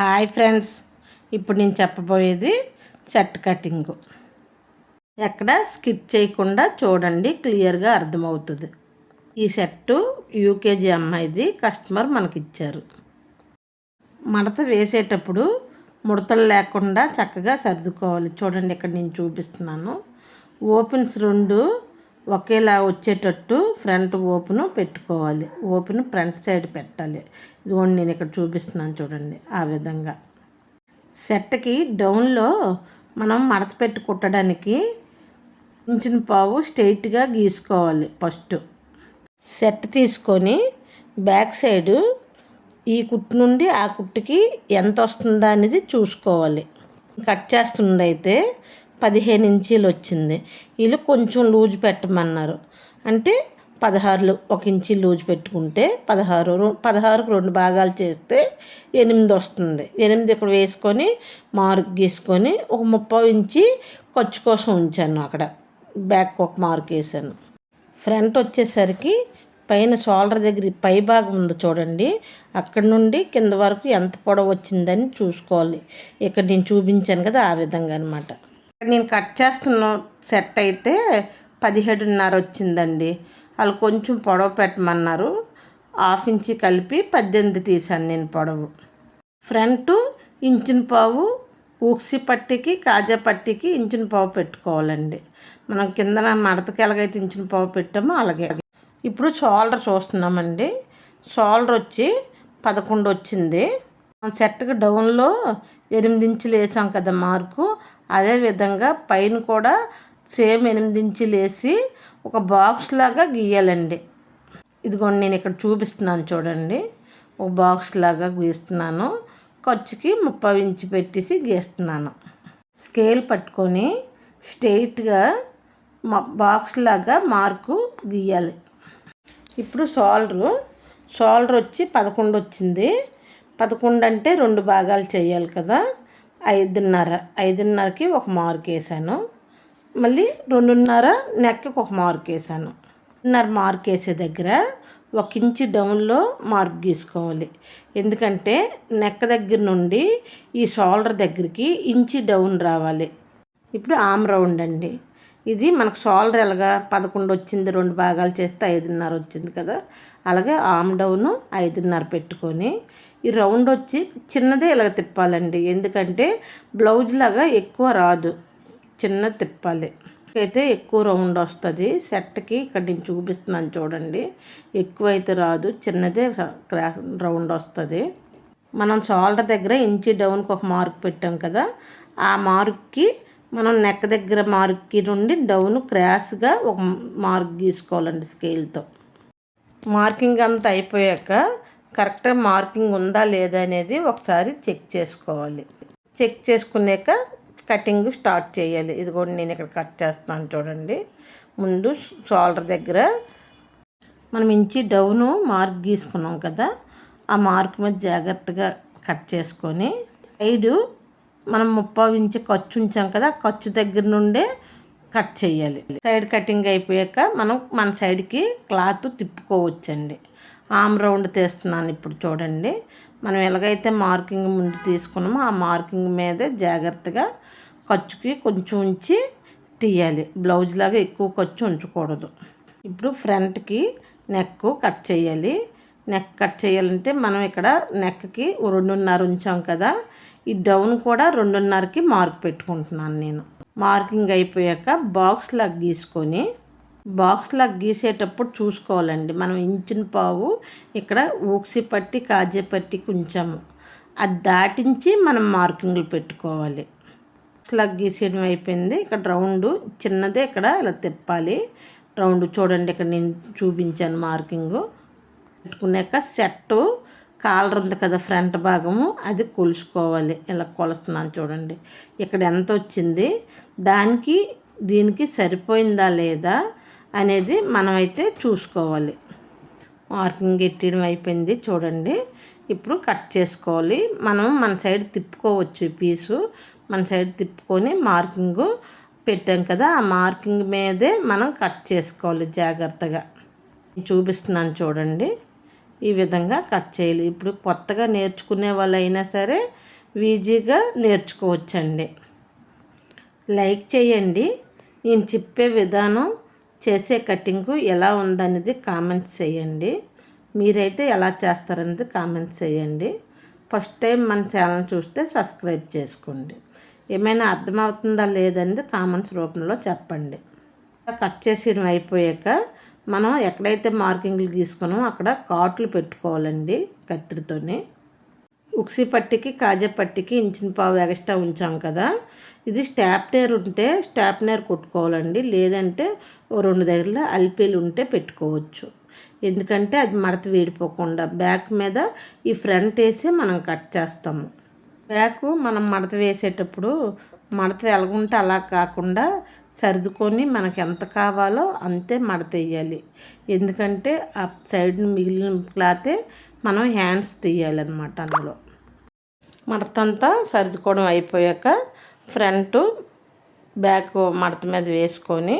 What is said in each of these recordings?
Hi friends. ఇప్పుడు నేను చెప్పబోయేది షర్ట్ కటింగ్. ఎక్కడ స్కిప్ చేయకుండా చూడండి క్లియర్గా అర్థమవుతుంది. ఈ షర్టు యూకేజీ అమ్మాయిది కస్టమర్ మనకి ఇచ్చారు మడత వేసేటప్పుడు ముడతలు లేకుండా చక్కగా సర్దుకోవాలి. చూడండి ఇక్కడ నేను చూపిస్తున్నాను. ఓపెన్స్ రెండు ఒకేలా వచ్చేటట్టు ఫ్రంట్ ఓపెన్ పెట్టుకోవాలి. ఓపెన్ ఫ్రంట్ సైడ్ పెట్టాలి. ఇదిగోండి నేను ఇక్కడ చూపిస్తున్నాను చూడండి ఆ విధంగా. సెట్కి డౌన్లో మనం మడత పెట్టి కుట్టడానికి ఇంచిన పావు స్ట్రైట్గా గీసుకోవాలి ఫస్ట్. సెట్ తీసుకొని బ్యాక్ సైడు ఈ కుట్టు నుండి ఆ కుట్టుకి ఎంత వస్తుందా అనేది చూసుకోవాలి. కట్ చేస్తుంది అయితే పదిహేను ఇంచీలు వచ్చింది. వీళ్ళు కొంచెం లూజ్ పెట్టమన్నారు. అంటే పదహారులు ఒక ఇంచి లూజ్ పెట్టుకుంటే పదహారు పదహారుకు రెండు భాగాలు చేస్తే ఎనిమిది వస్తుంది. ఎనిమిది ఇక్కడ వేసుకొని మార్క్ గీసుకొని ఒక ముప్పై ఇంచి ఖర్చు కోసం ఉంచాను అక్కడ. బ్యాక్ ఒక మార్క్ వేసాను. ఫ్రంట్ వచ్చేసరికి పైన షోల్డర్ దగ్గర పై భాగం ఉంది చూడండి. అక్కడ నుండి కింద వరకు ఎంత పొడవు వచ్చిందని చూసుకోవాలి. ఇక్కడ నేను చూపించాను కదా ఆ విధంగా అనమాట నేను కట్ చేస్తున్న సెట్ అయితే పదిహేడున్నర వచ్చిందండి. వాళ్ళు కొంచెం పొడవు పెట్టమన్నారు. హాఫ్ ఇంచి కలిపి పద్దెనిమిది తీసాను నేను పొడవు. ఫ్రంట్ ఇంచుని పావు ఊక్సి పట్టికి కాజా పట్టికి ఇంచున్ పావు పెట్టుకోవాలండి. మనం కిందన మడతకి ఎలాగైతే ఇంచుని పావు పెట్టామో అలాగే. ఇప్పుడు షోల్డర్ చూస్తున్నామండి. షోల్డర్ వచ్చి పదకొండు వచ్చింది. సెట్కి డౌన్లో ఎనిమిది ఇంచులు వేసాం కదా మార్కు. అదేవిధంగా పైన కూడా సేమ్ ఎనిమిది ఇంచులు వేసి ఒక బాక్స్ లాగా గీయాలండి. ఇదిగోండి నేను ఇక్కడ చూపిస్తున్నాను చూడండి. ఒక బాక్స్ లాగా గీస్తున్నాను. ఖర్చుకి ముప్పై ఇంచు పెట్టేసి గీస్తున్నాను. స్కేల్ పట్టుకొని స్ట్రెయిట్గా బాక్స్ లాగా మార్కు గీయాలి. ఇప్పుడు షోల్డరు షోల్డర్ వచ్చి పదకొండు వచ్చింది. పదకొండు అంటే రెండు భాగాలు చేయాలి కదా. ఐదున్నర ఐదున్నరకి ఒక మార్క్ వేసాను. మళ్ళీ రెండున్నర నెక్కి ఒక మార్క్ వేసాను. రెండున్నర మార్క్ వేసే దగ్గర ఒక ఇంచు డౌన్లో మార్క్ గీసుకోవాలి ఎందుకంటే నెక్ దగ్గర నుండి ఈ షోల్డర్ దగ్గరికి ఇంచి డౌన్ రావాలి. ఇప్పుడు ఆమ్ రౌండ్ అండి. ఇది మనకు షోల్డర్ ఎలాగా పదకొండు వచ్చింది రెండు భాగాలు చేస్తే ఐదున్నర వచ్చింది కదా. అలాగే ఆమ్ డౌను ఐదున్నర పెట్టుకొని ఈ రౌండ్ వచ్చి చిన్నదే ఇలాగ తిప్పాలండి. ఎందుకంటే బ్లౌజ్ లాగా ఎక్కువ రాదు. చిన్న తిప్పాలి. అయితే ఎక్కువ రౌండ్ వస్తుంది. సెట్కి ఇక్కడ నేను చూపిస్తున్నాను చూడండి. ఎక్కువ అయితే రాదు. చిన్నదే క్రాస్ రౌండ్ వస్తుంది. మనం షోల్డర్ దగ్గర ఇంచి డౌన్కి ఒక మార్క్ పెట్టాం కదా. ఆ మార్క్కి మనం నెక్ దగ్గర మార్క్కి నుండి డౌన్ క్రాస్గా ఒక మార్క్ గీసుకోవాలండి స్కేల్తో. మార్కింగ్ అంతా అయిపోయాక కరెక్ట్గా మార్కింగ్ ఉందా లేదా అనేది ఒకసారి చెక్ చేసుకోవాలి. చెక్ చేసుకున్నాక కటింగ్ స్టార్ట్ చేయాలి. ఇది కూడా నేను ఇక్కడ కట్ చేస్తాను చూడండి. ముందు షోల్డర్ దగ్గర మనం ఇంచి డౌను మార్క్ గీసుకున్నాం కదా ఆ మార్క్ మీద జాగ్రత్తగా కట్ చేసుకొని సైడు మనం ముప్పై ఇంచి ఖర్చు ఉంచాం కదా ఖర్చు దగ్గర నుండే కట్ చేయాలి. సైడ్ కటింగ్ అయిపోయాక మనం మన సైడ్కి క్లాత్ తిప్పుకోవచ్చండి. ఆమ్ రౌండ్ తీస్తున్నాను ఇప్పుడు చూడండి. మనం ఎలాగైతే మార్కింగ్ ముందు తీసుకున్నామో ఆ మార్కింగ్ మీదే జాగ్రత్తగా ఖర్చుకి కొంచెం ఉంచి తీయాలి. బ్లౌజ్ లాగా ఎక్కువ ఖర్చు ఉంచకూడదు. ఇప్పుడు ఫ్రంట్కి నెక్ కట్ చేయాలి. నెక్ కట్ చేయాలంటే మనం ఇక్కడ నెక్కి రెండున్నర ఉంచాం కదా. ఈ డౌన్ కూడా రెండున్నరకి మార్క్ పెట్టుకుంటున్నాను నేను. మార్కింగ్ అయిపోయాక బాక్స్ లాగా గీసుకొని బాక్స్ గీసేటప్పుడు చూసుకోవాలండి. మనం ఇంచిన పావు ఇక్కడ ఊక్సి పట్టి కాజే పట్టికి ఉంచాము అది దాటించి మనం మార్కింగ్లు పెట్టుకోవాలి. స్లగ్ గీసేయడం అయిపోయింది. ఇక్కడ రౌండ్ చిన్నదే ఇక్కడ ఇలా తిప్పాలి. రౌండ్ చూడండి ఇక్కడ నేను చూపించాను మార్కింగు. పెట్టుకున్నాక సెట్ కాలర్ ఉంది కదా ఫ్రంట్ భాగము అది కొలుసుకోవాలి. ఇలా కొలుస్తున్నాను చూడండి. ఇక్కడ ఎంత వచ్చింది? దానికి దీనికి సరిపోయిందా లేదా? అనేది మనమైతే చూసుకోవాలి. మార్కింగ్ ఎట్టడం అయిపోయింది చూడండి. ఇప్పుడు కట్ చేసుకోవాలి. మనం మన సైడ్ తిప్పుకోవచ్చు పీసు. మన సైడ్ తిప్పుకొని మార్కింగ్ పెట్టాం కదా ఆ మార్కింగ్ మీదే మనం కట్ చేసుకోవాలి జాగ్రత్తగా. చూపిస్తున్నాను చూడండి. ఈ విధంగా కట్ చేయాలి. ఇప్పుడు కొత్తగా నేర్చుకునే వాళ్ళు అయినా సరే ఈజీగా నేర్చుకోవచ్చండి. లైక్ చేయండి. నేను చెప్పే విధానం చేసే కటింగ్ ఎలా ఉందనేది కామెంట్స్ చేయండి. మీరైతే ఎలా చేస్తారనేది కామెంట్స్ చేయండి. ఫస్ట్ టైం మన ఛానల్ చూస్తే సబ్స్క్రైబ్ చేసుకోండి. ఏమైనా అర్థమవుతుందా లేదనేది కామెంట్స్ రూపంలో చెప్పండి. కట్ చేసి అయిపోయాక మనం ఎక్కడైతే మార్కింగ్లు తీసుకున్నామో అక్కడ కాట్లు పెట్టుకోవాలండి కత్తిరితోనే. ఉక్సి పట్టికి కాజా పట్టికి ఇంచిన పావు ఎక్స్ట్రా ఉంచాం కదా. ఇది స్టాప్నేర్ ఉంటే స్టాప్నేర్ కొట్టుకోవాలండి. లేదంటే ఓ రెండు దగ్గరలో అల్పీలు ఉంటే పెట్టుకోవచ్చు. ఎందుకంటే అది మడత వేడిపోకుండా బ్యాక్ మీద ఈ ఫ్రంట్ వేసి మనం కట్ చేస్తాము. బ్యాక్ మనం మడత వేసేటప్పుడు మడత ఎలాగుంటే అలా కాకుండా సర్దుకొని మనకు ఎంత కావాలో అంతే మడత వేయాలి. ఎందుకంటే ఆ సైడ్ మిగిలిన క్లాతే మనం హ్యాండ్స్ తీయాలన్నమాట అందులో. మడతంతా సర్దుకోవడం అయిపోయాక ఫ్రంట్ బ్యాక్ మడత మీద వేసుకొని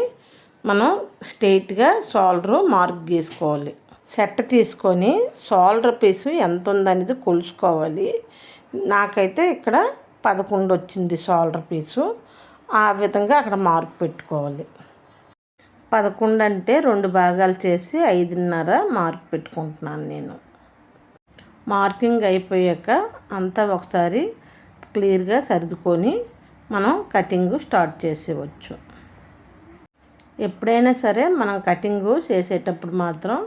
మనం స్ట్రైట్గా షోల్డర్ మార్క్ గీసుకోవాలి సెట్ తీసుకొని షోల్డర్ పీసు ఎంత ఉందనేది కొలుసుకోవాలి నాకైతే ఇక్కడ పదకొండు వచ్చింది షోల్డర్ పీసు. ఆ విధంగా అక్కడ మార్క్ పెట్టుకోవాలి. పదకొండు అంటే రెండు భాగాలు చేసి ఐదున్నర మార్క్ పెట్టుకుంటున్నాను నేను. మార్కింగ్ అయిపోయాక అంతా ఒకసారి క్లియర్గా సర్దుకొని మనం కటింగ్ స్టార్ట్ చేసేవచ్చు ఎప్పుడైనా సరే మనం కటింగ్ చేసేటప్పుడు మాత్రం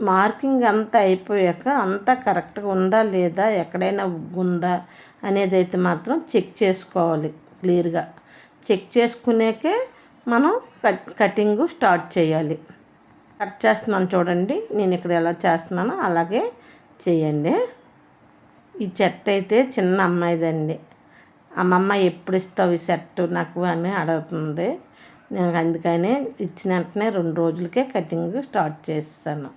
మార్కింగ్ అంతా అయిపోయాక అంతా కరెక్ట్గా ఉందా లేదా ఎక్కడైనా ఉందా అనేది అయితే మాత్రం చెక్ చేసుకోవాలి క్లియర్గా. చెక్ చేసుకునేకే మనం కటింగ్ స్టార్ట్ చేయాలి. కట్ చేస్తున్నాను చూడండి నేను ఇక్కడ ఎలా చేస్తున్నానో అలాగే చేయండి. ఈ చెట్ అయితే చిన్న అమ్మాయిదండి. అమ్మమ్మ ఎప్పుడు ఇస్తావు ఈ షర్ట్ నాకు అని అడుగుతుంది. నేను అందుకని ఇచ్చిన వెంటనే రెండు రోజులకే కటింగ్ స్టార్ట్ చేస్తాను.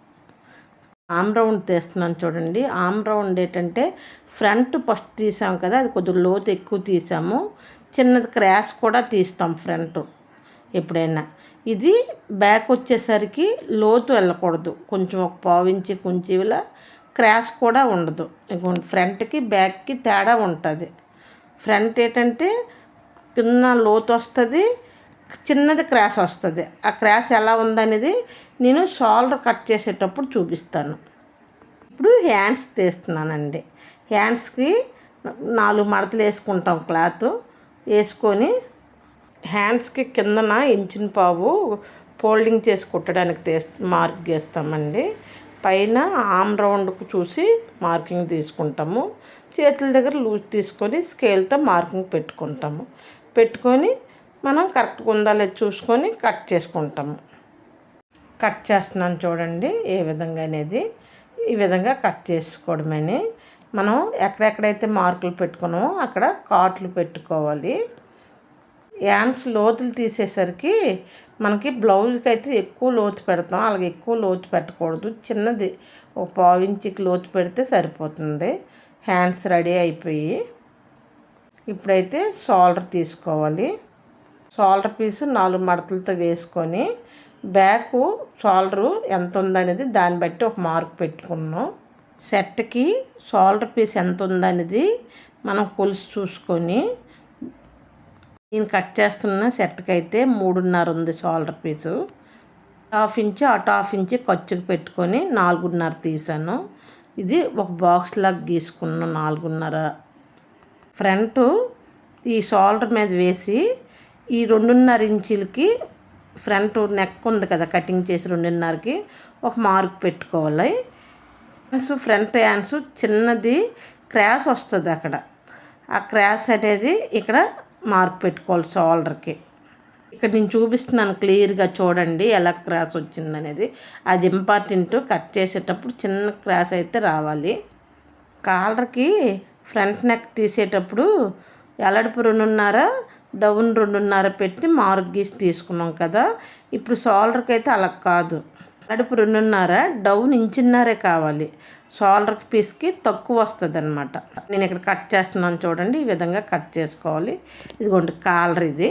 ఆమ్ రౌండ్ తీస్తున్నాను చూడండి. ఆమ్ రౌండ్ ఏంటంటే ఫ్రంట్ ఫస్ట్ తీసాము కదా అది కొద్దిగా లోతు ఎక్కువ తీసాము. చిన్నది క్రాష్ కూడా తీస్తాం ఫ్రంట్ ఎప్పుడైనా. ఇది బ్యాక్ వచ్చేసరికి లోతు వెళ్ళకూడదు. కొంచెం ఒక పావించి కొంచెంలా క్రాష్ కూడా ఉండదు. ఫ్రంట్కి బ్యాక్కి తేడా ఉంటుంది. ఫ్రంట్ ఏంటంటే కింద లోతు వస్తుంది చిన్నది క్రాష్ వస్తుంది. ఆ క్రాష్ ఎలా ఉందనేది నేను షోల్డర్ కట్ చేసేటప్పుడు చూపిస్తాను. ఇప్పుడు హ్యాండ్స్ తీస్తున్నానండి. హ్యాండ్స్కి నాలుగు మడతలు వేసుకుంటాం క్లాత్. వేసుకొని హ్యాండ్స్కి కిందన ఇంచిన పావు ఫోల్డింగ్ చేసి కుట్టడానికి తీస్ మార్క్ చేస్తామండి. పైన ఆమ్ రౌండ్కు చూసి మార్కింగ్ తీసుకుంటాము. చేతుల దగ్గర లూజ్ తీసుకొని స్కేల్తో మార్కింగ్ పెట్టుకుంటాము. పెట్టుకొని మనం కరెక్ట్గా ఉందా లేదు చూసుకొని కట్ చేసుకుంటాము. కట్ చేస్తున్నాను చూడండి ఏ విధంగా అనేది. ఈ విధంగా కట్ చేసుకోవడమని మనం ఎక్కడెక్కడైతే మార్కులు పెట్టుకున్నామో అక్కడ కాట్లు పెట్టుకోవాలి. యాన్స్ లోతులు తీసేసరికి మనకి బ్లౌజ్కి అయితే ఎక్కువ లోతు పెడతాం. అలాగే ఎక్కువ లోతు పెట్టకూడదు. చిన్నది ఒక పావు లోతు పెడితే సరిపోతుంది. హ్యాండ్స్ రెడీ అయిపోయి ఇప్పుడైతే షోల్డర్ తీసుకోవాలి. షోల్డర్ పీసు నాలుగు మడతలతో వేసుకొని బ్యాక్ షోల్డరు ఎంత ఉందనేది దాన్ని బట్టి ఒక మార్క్ పెట్టుకున్నాం. సెట్కి షోల్డర్ పీస్ ఎంత ఉందనేది మనం కొలిసి చూసుకొని నేను కట్ చేస్తున్న సెట్కి అయితే మూడున్నర ఉంది షోల్డర్ పీసు. హాఫ్ ఇంచు అటు హాఫ్ ఇంచు ఖర్చుకు పెట్టుకొని నాలుగున్నర తీసాను. ఇది ఒక బాక్స్ లాగా గీసుకున్నాను నాలుగున్నర. ఫ్రంట్ ఈ షోల్డర్ మీద వేసి ఈ రెండున్నర ఇంచులకి ఫ్రంట్ నెక్ ఉంది కదా కటింగ్ చేసి రెండున్నరకి ఒక మార్క్ పెట్టుకోవాలి. హ్యాండ్స్ ఫ్రంట్ హ్యాండ్స్ చిన్నది క్రాస్ వస్తుంది అక్కడ. ఆ క్రాస్ అనేది ఇక్కడ మార్క్ పెట్టుకోవాలి షోల్డర్కి ఇక్కడ నేను చూపిస్తున్నాను క్లియర్గా చూడండి ఎలా క్రాస్ వచ్చిందనేది. అది ఇంపార్టెంట్ కట్ చేసేటప్పుడు చిన్న క్రాస్ అయితే రావాలి. కాలర్కి ఫ్రంట్ నెక్ తీసేటప్పుడు ఎలడుపు రెండున్నర డౌన్ రెండున్నర పెట్టి మార్క్ గీసి తీసుకున్నాం కదా. ఇప్పుడు షోల్డర్కి అయితే అలా కాదు. నడుపు రెండున్నర డౌన్ ఇంచున్నరే కావాలి. షోల్డర్ పీస్కి తక్కువ వస్తుంది అనమాట నేను ఇక్కడ కట్ చేస్తున్నాను చూడండి ఈ విధంగా కట్ చేసుకోవాలి. ఇదిగోండి కాలర్ ఇది.